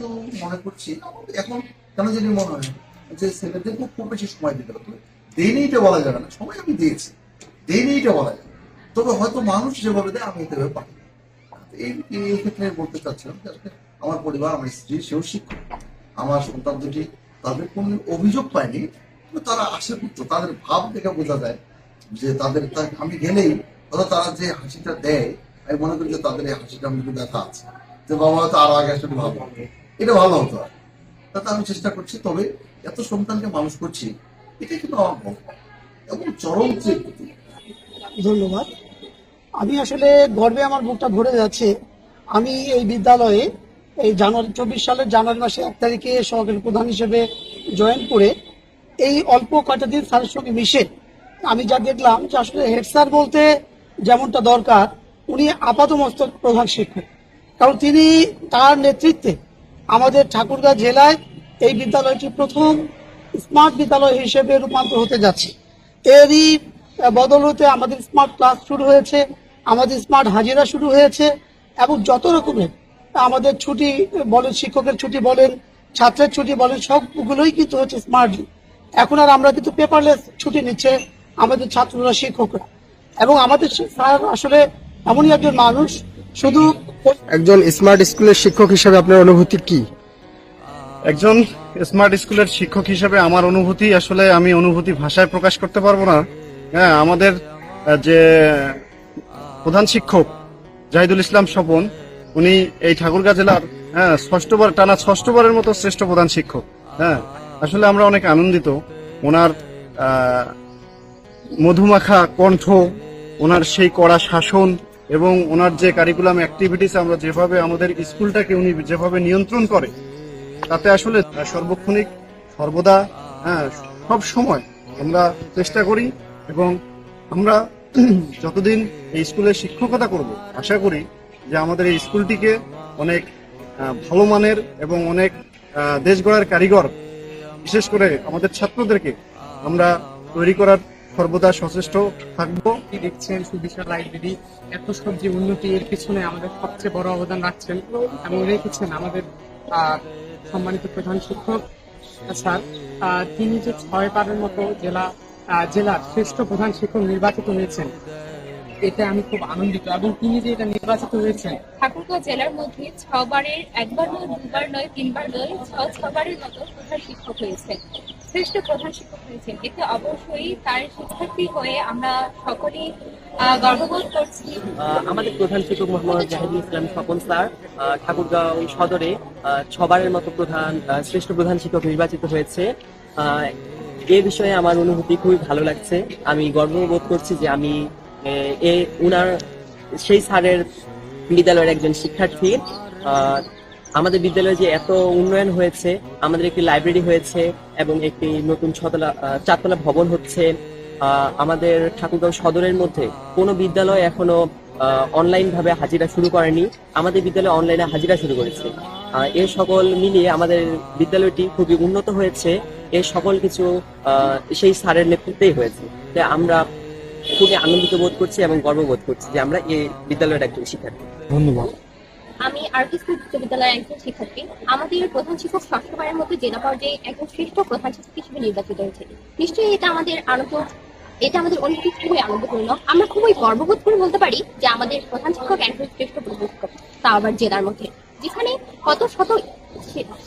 তো মনে করছি, এখন কেন মনে হয় যে ছেলেদেরকে খুব বেশি সময় দিতে এটা বলা যাবে না, সময় আমি দিয়েছি। বলা যাবে। তবে হয়তো মানুষ যেভাবে দেয়, আমি পারি এই এই ক্ষেত্রে বলতে চাচ্ছিলাম যে আমার পরিবার, আমার স্ত্রী, সেও শিক্ষক। আমার সন্তান দুটি, তাদের কোনো অভিযোগ পায়নি তারা আশা করতো, তাদের ভাব দেখে বোঝা যায় যে তাদের আমি গেলেই ধরো তারা যে হাসিটা দেয়, আমি মনে করি যে তাদের এই হাসিটা মধ্যে ব্যথা আছে। যে বাবা হয়তো আরও আগে আসলে ভালো হতো। এটা ভালো হতো আর তাতে আমি চেষ্টা করছি, তবে এত সন্তানকে মানুষ করছি, এটা কিন্তু আমার এবং চরম ধন্যবাদ। আমি আসলে গর্বে আমার বুকটা ভরে যাচ্ছে। আমি এই বিদ্যালয়ে এই জানুয়ারি, চব্বিশ সালের জানুয়ারি মাসে এক তারিখে সহকারী প্রধান হিসেবে জয়েন করে এই অল্প কয়টা দিন স্যারের সঙ্গে মিশে আমি যা দেখলাম যে আসলে হেড স্যার বলতে যেমনটা দরকার, উনি আপাত আপাতমস্তক প্রধান শিক্ষক। কারণ তিনি তার নেতৃত্বে আমাদের ঠাকুরগাঁ জেলায় এই বিদ্যালয়টি প্রথম স্মার্ট বিদ্যালয় হিসেবে রূপান্তর হতে যাচ্ছে। এরই বদলতে আমাদের স্মার্ট ক্লাস শুরু হয়েছে, আমাদের স্মার্ট হাজিরা শুরু হয়েছে এবং যত রকমের আমাদের ছুটি বলেন, শিক্ষকের ছুটি বলেন, ছাত্রের ছুটি বলেন, সবগুলোই কিন্তু হচ্ছে স্মার্ট। এখন আর আমরা কিন্তু পেপারলেস ছুটি নিচ্ছে আমাদের ছাত্ররা, শিক্ষকরা। এবং আমাদের স্যার আসলে এমনই একজন মানুষ, শুধু একজন স্মার্ট স্কুলের শিক্ষক হিসেবে আপনার অনুভূতি কি? একজন স্মার্ট স্কুলের শিক্ষক হিসেবে আমার অনুভূতি, আসলে আমি অনুভূতি ভাষায় প্রকাশ করতে পারব না। হ্যাঁ আমাদের যে প্রধান শিক্ষক জাহিদুল ইসলাম স্বপন, উনি এই ঠাকুরগাঁ জেলার হ্যাঁ ষষ্ঠবার, টানা ষষ্ঠবারের মতো শ্রেষ্ঠ প্রধান শিক্ষক। হ্যাঁ আসলে আমরা অনেক আনন্দিত। ওনার মধুমাখা কণ্ঠ, ওনার সেই কড়া শাসন এবং ওনার যে কারিকুলাম অ্যাক্টিভিটিস আমরা যেভাবে আমাদের স্কুলটাকে উনি যেভাবে নিয়ন্ত্রণ করে, তাতে আসলে সর্বক্ষণিক সর্বদা হ্যাঁ সব সময় আমরা চেষ্টা করি এবং আমরা যতদিন এই স্কুলে শিক্ষকতা করব, আশা করি যে আমাদের এই স্কুলটিকে অনেক ভালো মানের এবং অনেক দেশ গড়ার কারিগর, বিশেষ করে আমাদের ছাত্রদেরকে আমরা তৈরি করার সর্বদা সচেষ্ট থাকব। কি দেখছেন সুবিশাল লাইব্রেরি এত সব যে উন্নতি এর পিছনে আমাদের সবচেয়ে বড় অবদান রাখছেন এবং রেখেছেন আমাদের সম্মানিত প্রধান শিক্ষক, স্যার। তিনি যে ছয় বারের মতো জেলা জেলার শ্রেষ্ঠ প্রধান শিক্ষক নির্বাচিত হয়েছেন এটা আমি খুব আনন্দিত। এবং তিনি যে এটা নির্বাচিত হয়েছেন ঠাকুরগাঁও জেলার মধ্যে ছবারের, একবার নয়, দুবার নয়, তিনবার নয়, ছ ছবারের মতো প্রধান শিক্ষক হয়েছেন। শ্রেষ্ঠ প্রধান শিক্ষক হয়েছেন। এতে অবশ্যই তার শিক্ষার্থী হয়ে আমরা সকলেই আমাদের প্রধান শিক্ষক মোহাম্মদ জাহিদুল ইসলাম স্বপন স্যার ঠাকুরগাঁও সদরে ছবারের মতো প্রধান শ্রেষ্ঠ প্রধান শিক্ষক নির্বাচিত হয়েছে। এ বিষয়ে আমার অনুভূতি খুবই ভালো লাগছে। আমি গর্ববোধ করছি যে আমি, এ উনার, সেই স্যারের বিদ্যালয়ের একজন শিক্ষার্থী। আমাদের বিদ্যালয়ে যে এত উন্নয়ন হয়েছে, আমাদের একটি লাইব্রেরি হয়েছে এবং একটি নতুন ছতলা চারতলা ভবন হচ্ছে। আমাদের ঠাকুরগাঁও সদরের মধ্যে কোনো বিদ্যালয় এখনও অনলাইন ভাবে হাজিরা শুরু করেনি। আমাদের বিদ্যালয় অনলাইনে হাজিরা শুরু করেছে। এ সকল মিলিয়ে আমাদের বিদ্যালয়টি খুবই উন্নত হয়েছে। এ সকল কিছু সেই স্যারের নেতৃত্বেই হয়েছে। তাই আমরা খুবই আনন্দিত বোধ করছি এবং গর্ববোধ করছি যে আমরা এই বিদ্যালয়ের একজন শিক্ষার্থী। ধন্যবাদ। আমি আর্টিস্ট বিশ্ববিদ্যালয়ের একজন শিক্ষার্থী। আমাদের প্রধান শিক্ষক ষষ্ঠবারের মতো জেলা পর্যায়ে একজন শ্রেষ্ঠ প্রধান শিক্ষক হিসেবে নির্বাচিত হয়েছে নিশ্চয়ই এটা আমাদের আনন্দ, এটা আমাদের অনুভূতি খুবই আনন্দপূর্ণ। আমরা খুবই গর্ববোধ করে বলতে পারি যে আমাদের প্রধান শিক্ষক একজন শ্রেষ্ঠ প্রধান শিক্ষক তা আবার জেলার মধ্যে। যেখানে কত শত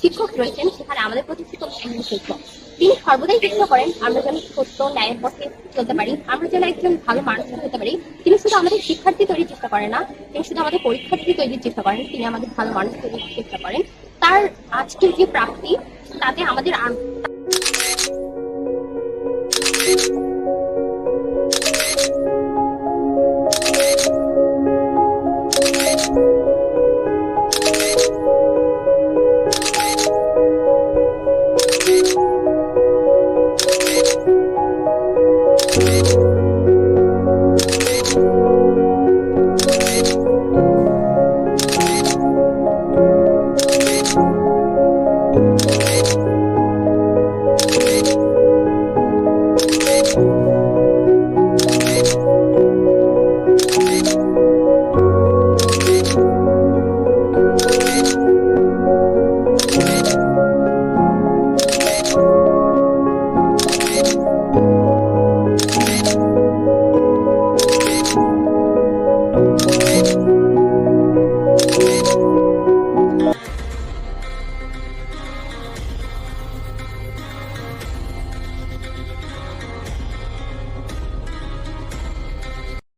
শিক্ষক রয়েছেন, সেখানে আমাদের প্রতি শিক্ষক একজন শিক্ষক। তিনি সর্বদাই চেষ্টা করেন, আমরা যেন সত্য, ন্যায়ের পথে চলতে পারি, আমরা যেন একজন ভালো মানুষ হতে পারি। তিনি শুধু আমাদের শিক্ষার্থী তৈরির চেষ্টা করেন না, তিনি শুধু আমাদের পরীক্ষার্থী তৈরির চেষ্টা করেন, তিনি আমাদের ভালো মানুষ তৈরির চেষ্টা করেন। তার আজকের যে প্রাপ্তি, তাতে আমাদের